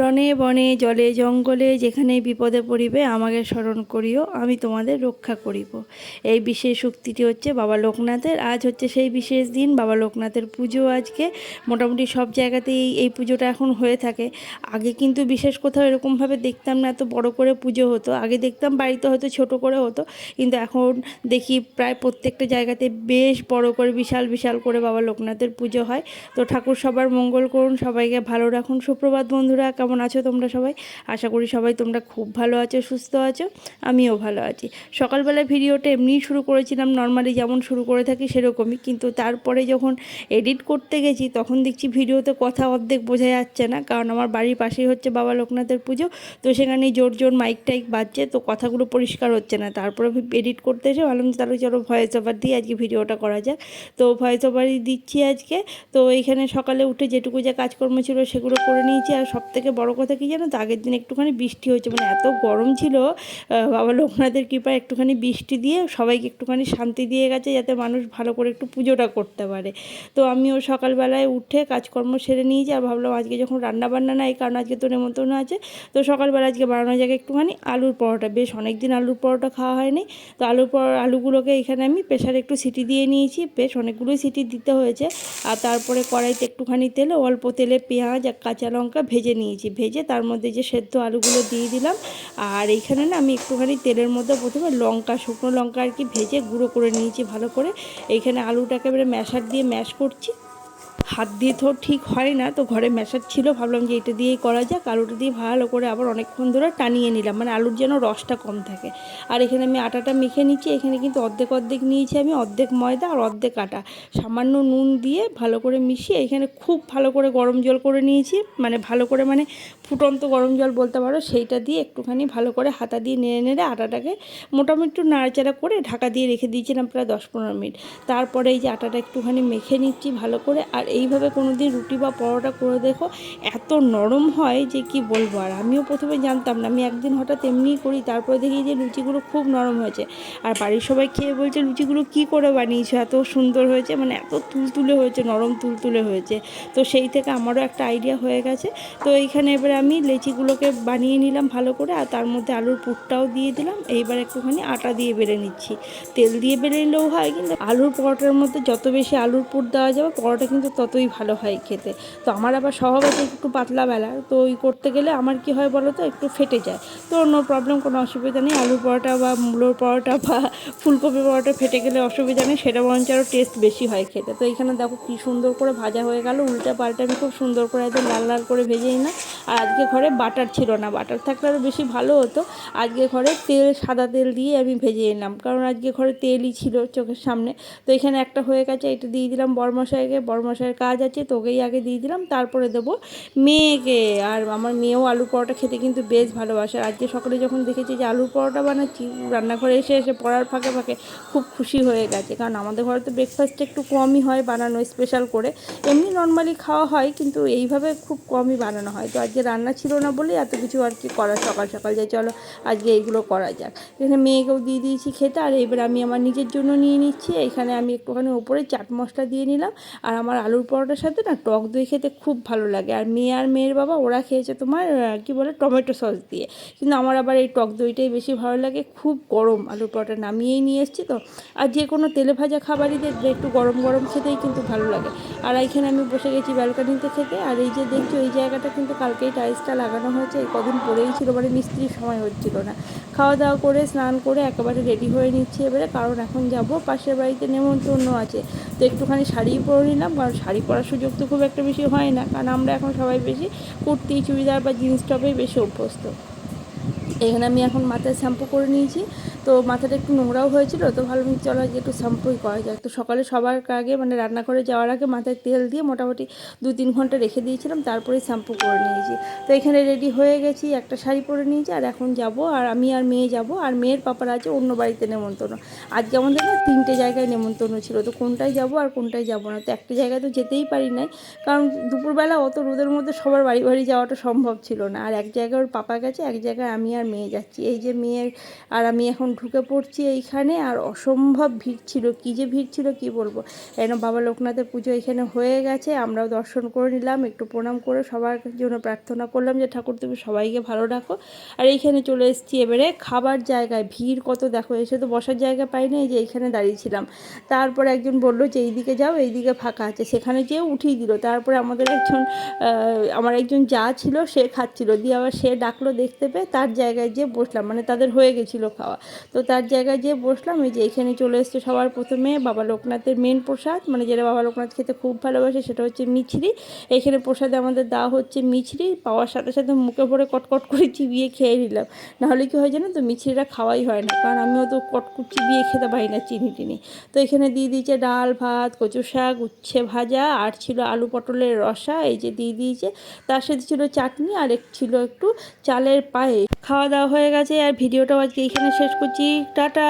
রনে বনে, জলে, জঙ্গলে, যেখানে বিপদে পড়িবে, আমাকে স্মরণ করিও, আমি তোমাদের রক্ষা করিব। এই বিশেষ উক্তিটি হচ্ছে বাবা লোকনাথের। আজ হচ্ছে সেই বিশেষ দিন, বাবা লোকনাথের পুজো আজকে। মোটামুটি সব জায়গাতেই এই পুজোটা এখন হয়ে থাকে। আগে কিন্তু বিশেষ কোথাও এরকমভাবে দেখতাম না, এত বড় করে পুজো হতো। আগে দেখতাম বাড়িতে হয়তো ছোট করে হতো, কিন্তু এখন দেখি প্রায় প্রত্যেকটা জায়গাতে বেশ বড় করে, বিশাল বিশাল করে বাবা লোকনাথের পুজো হয়। তো ঠাকুর সবার মঙ্গল করুন, সবাইকে ভালো রাখুন। সুপ্রভাত বন্ধুরা কেমন আছো তোমরা সবাই? আশা করি সবাই তোমরা খুব ভালো আছো, সুস্থ আছো, আমিও ভালো আছি। সকালবেলা ভিডিওটা এমনিই শুরু করেছিলাম নর্মালি যেমন শুরু করে থাকি সেরকমই, কিন্তু তারপরে যখন এডিট করতে গেছি, তখন দেখছি ভিডিওতে কথা অর্ধেক বোঝা যাচ্ছে না, কারণ আমার বাড়ির পাশেই হচ্ছে বাবা লোকনাথের পুজো, তো সেখানে জোর জোর মাইক টাইক বাজছে, তো কথাগুলো পরিষ্কার হচ্ছে না। তারপরে এডিট করতে এসে যে তাহলে চলো ভয়েস ওভার দিয়ে আজকে ভিডিওটা করা যাক। তো ভয়েস ওভারই দিচ্ছি আজকে, তো এইখানে সকালে উঠে যেটুকু যা কাজকর্ম ছিল সেগুলো করে নিয়েছি, আর সব থেকে বড় কথা কী জানো তো? আগের দিন একটুখানি বৃষ্টি হয়েছে মানে এত গরম ছিল বাবা লোকনাথের কৃপায় একটুখানি বৃষ্টি দিয়ে সবাইকে একটুখানি শান্তি দিয়ে গেছে, যাতে মানুষ ভালো করে একটু পুজোটা করতে পারে। তো আমিও সকালবেলায় উঠে কাজকর্ম সেরে নিয়েছি, আর ভাবলাম আজকে যখন রান্না বান্না নাই, কারণ আজকে তো নেমন্তন্ন আছে, তো সকালবেলা আজকে বানানো যাক একটুখানি আলুর পরোটা, বেশ অনেক দিন আলুর পরোটা খাওয়া হয়নি। তো আলুর পর, আলুগুলোকে এখানে আমি প্রেশারে একটু সিটি দিয়ে নিয়েছি, বেশ অনেকগুলোই সিটি দিতে হয়েছে। আর তারপরে কড়াইতে একটুখানি তেলে, অল্প তেলে পেঁয়াজ আর কাঁচা লঙ্কা ভেজে নিয়েছি। ভেজে তার মধ্যে যে সেদ্ধ আলুগুলো দিয়ে দিলাম। আর এইখানে না আমি একটুখানি তেলের মধ্যে প্রথমে লঙ্কা, শুকনো লঙ্কা আর কি ভেজে গুঁড়ো করে নিয়েছি ভালো করে। এইখানে আলুটাকে এবারে ম্যাশার দিয়ে ম্যাশ করছি। হাত দিয়ে তো ঠিক হয় না, তো ঘরে ম্যাশার ছিল, ভাবলাম যে এটা দিয়েই করা যাক আলুটা দিয়ে ভালো করে আবার অনেকক্ষণ ধরে টানিয়ে নিলাম মানে আলুর যেন রসটা কম থাকে। আর এখানে আমি আটাটা মেখে নিচ্ছি, এখানে কিন্তু অর্ধেক অর্ধেক নিয়েছি আমি, অর্ধেক ময়দা আর অর্ধেক আটা। সামান্য নুন দিয়ে ভালো করে মিশিয়ে এখানে খুব ভালো করে গরম জল করে নিয়েছি মানে ভালো করে মানে ফুটন্ত গরম জল বলতে পারো, সেইটা দিয়ে একটুখানি ভালো করে হাতা দিয়ে নেড়ে নেড়ে আটাটাকে মোটামুটি একটু নাড়াচাড়া করে ঢাকা দিয়ে রেখে দিয়েছিলাম প্রায় দশ পনেরো মিনিট। তারপরে এই যে আটাটা একটুখানি মেখে নিচ্ছি ভালো করে, আর এইভাবে কোনো দিন রুটি বা পরোটা করে দেখো এত নরম হয় যে কি বলব? আর আমিও প্রথমে জানতাম না। আমি একদিন হঠাৎ এমনিই করি, তারপরে দেখি যে লুচিগুলো খুব নরম হয়েছে। আর বাড়ির সবাই খেয়ে বলছে, লুচিগুলো কি করে বানিয়েছো? এত সুন্দর হয়েছে। মানে এত তুলতুলে হয়েছে, নরম তুলতুলে হয়েছে। তো সেই থেকে আমারও একটা আইডিয়া হয়ে গেছে। তো এইখানে এবারে আমি লেচিগুলোকে বানিয়ে নিলাম ভালো করে, আর তার মধ্যে আলুর পুরটাও দিয়ে দিলাম। এইবার একটুখানি আটা দিয়ে বেলে নিচ্ছি। তেল দিয়ে বেলে নিলেও হয়, কিন্তু আলুর পরোটার মধ্যে যত বেশি আলুর পুর দেওয়া যাবে, পরোটা কিন্তু ততই ভালো হয় খেতে। তো আমার আবার স্বভাব আছে একটু পাতলা বেলা। তো ওই করতে গেলে আমার কি হয় বলো তো একটু ফেটে যায়। তো অন্য প্রবলেম কোনো অসুবিধা নেই। আলুর পরোটা বা মূলোর পরোটা বা ফুলকপি পরোটা ফেটে গেলে অসুবিধা নেই। সেটা বরঞ্চ আরও টেস্ট বেশি হয় খেতে। তো এখানে দেখো কী সুন্দর করে ভাজা হয়ে গেল। উল্টা পাল্টা আমি খুব সুন্দর করে একদম লাল লাল করে ভেজেই না। আর আজকে ঘরে বাটার ছিল না। বাটার থাকলে আরও বেশি ভালো হতো। আজকে ঘরে তেল, সাদা তেল দিয়ে আমি ভেজে এলাম। কারণ আজকে ঘরে তেলই ছিল চোখের সামনে। তো এখানে একটা হয়ে গেছে। এটা দিয়ে দিলাম বরমশাইকে। বরমশাইয়ের কাজ আছে তোকেই আগে দিয়ে দিলাম, তারপরে দেবো মেয়েকে। আর আমার মেয়েও আলু পরোটা খেতে কিন্তু বেশ ভালোবাসে। আজকে সকালে যখন দেখেছি যে আলু পরোটা বানাচ্ছি, রান্নাঘরে এসে এসে পড়ার ফাঁকে ফাঁকে খুব খুশি হয়ে গেছে। কারণ আমাদের ঘরে তো ব্রেকফাস্টটা একটু কমই হয় বানানো স্পেশাল করে। এমনি নর্মালি খাওয়া হয়, কিন্তু এইভাবে খুব কমই বানানো হয়। তো আজকে রান্না ছিল না বলে এত কিছু আর কি করা সকাল সকাল যে চলো আজকে এইগুলো করা যাক। এখানে মেয়েকেও দিয়ে দিয়েছি খেতে। আর এবার আমি আমার নিজের জন্য নিয়ে নিচ্ছি। এখানে আমি একটুখানি ওপরে চাট মশলা দিয়ে নিলাম। আর আমার আলুর পরোটার সাথে না টক দই খেতে খুব ভালো লাগে। আর মেয়ে আর মেয়ের বাবা, ওরা খেয়েছে তোমার কি বলে, টমেটো সস দিয়ে। কিন্তু আমার আবার এই টক দইটাই বেশি ভালো লাগে, খুব গরম। আলুর পরোটা নামিয়েই নিয়ে এসেছি তো। আর যে কোনো তেলে ভাজা খাবারই দেখবে, একটু গরম গরম খেতেই কিন্তু ভালো লাগে। আর এইখানে আমি বসে গেছি ব্যালকানিতে খেতে। আর এই যে দেখছ, এই জায়গাটা কিন্তু কালকেই টাইলসটা লাগানো হয়েছে। এই কদিন পরেই ছিল মানে মিস্ত্রির সময় হচ্ছিল না। খাওয়া দাওয়া করে, স্নান করে একেবারে রেডি হয়ে নিচ্ছি এবারে। কারণ এখন যাব, পাশের বাড়িতে নেমন্তন্ন আছে। তো একটুখানি শাড়ি পরে নিলাম। কারণ শাড়ি পরার সুযোগ তো খুব একটা বেশি হয় না, কারণ আমরা এখন সবাই বেশি কুর্তি, চুড়িদার বা জিন্স টপেই বেশি অভ্যস্ত। এখানে আমি এখন মাথায় শ্যাম্পু করে নিয়েছি। তো মাথাটা একটু নোংরাও হয়েছিল, তো ভালো চলো আজকে একটু শ্যাম্পুই করা যায় তো সকালে সবার আগে মানে রান্নাঘরে যাওয়ার আগে মাথায় তেল দিয়ে মোটামুটি দু তিন ঘণ্টা রেখে দিয়েছিলাম তারপরে শ্যাম্পু করে নিয়েছি। তো এখানে রেডি হয়ে গেছি, একটা শাড়ি পরে নিয়েছি, আর এখন যাব, আর আমি আর মেয়ে যাব, আর মেয়ের পাপার আছে অন্য বাড়িতে নেমন্তন্ন। আজকে আমাদের না তিনটে জায়গায় নেমন্তন্ন ছিল, তো কোনটায় যাব আর কোনটায় যাব না? তো একটা জায়গায় তো যেতেই পারি নাই, কারণ দুপুরবেলা অত রোদের মধ্যে সবার বাড়ি বাড়ি যাওয়াটা সম্ভব ছিল না। আর এক জায়গায় ওর পাপা গেছে, এক জায়গায় আমি আর মেয়ে যাচ্ছি। এই যে মেয়ের, আর আমি এখন ঢুকে পড়ছি এইখানে আর অসম্ভব ভিড় ছিল। কী যে ভিড় ছিল, কি বলব? যেন বাবা লোকনাথের পুজো এখানে হয়ে গেছে, আমরাও দর্শন করে নিলাম, একটু প্রণাম করে সবার জন্য প্রার্থনা করলাম যে, ঠাকুর তুমি সবাইকে ভালো রাখো আর এইখানে চলে এসেছি এবারে খাবার জায়গায়। ভিড় কত, দেখো, এসে তো বসার জায়গা পাইনি এই যে, এইখানে দাঁড়িয়েছিলাম তারপর একজন বলল যে, এইদিকে যাও, এইদিকে ফাঁকা আছে। সেখানে যেয়ে উঠিয়ে দিল। তারপরে আমাদের একজন আমার একজন যা ছিল, সে খাচ্ছিল। দিয়ে আবার সে ডাকলো দেখতে পেয়ে, তার জায়গায় যেয়ে বসলাম। মানে তাদের হয়ে গেছিল খাওয়া। তো তার জায়গায় যেয়ে বসলাম, এই যে এখানে চলে এসছে সবার প্রথমে বাবা লোকনাথের মেন প্রসাদ। মানে যেটা বাবা লোকনাথ খেতে খুব ভালোবাসে সেটা হচ্ছে মিছরি। এখানে প্রসাদে আমাদের দেওয়া হচ্ছে মিছরি, পাওয়ার সাথে সাথে মুখে ভরে কটকট করে চিবিয়ে খেয়ে নিলাম। নাহলে কি হয় জানো তো, মিছরিটা খাওয়াই হয় না, কারণ আমিও তো কটকুট চিবিয়ে খেতে পারি না চিনি টিনি। তো এখানে দিয়ে দিয়েছে ডাল, ভাত কচু শাক, উচ্ছে ভাজা, আর ছিল আলু পটলের রসা, এই যে দিয়ে দিয়েছে। তার সাথে ছিল চাটনি, আর এক ছিল একটু চালের পায়ে খাওয়া দাওয়া হয়ে গেছে আর ভিডিওটাও আজকে এখানে শেষ করছি। টাটা!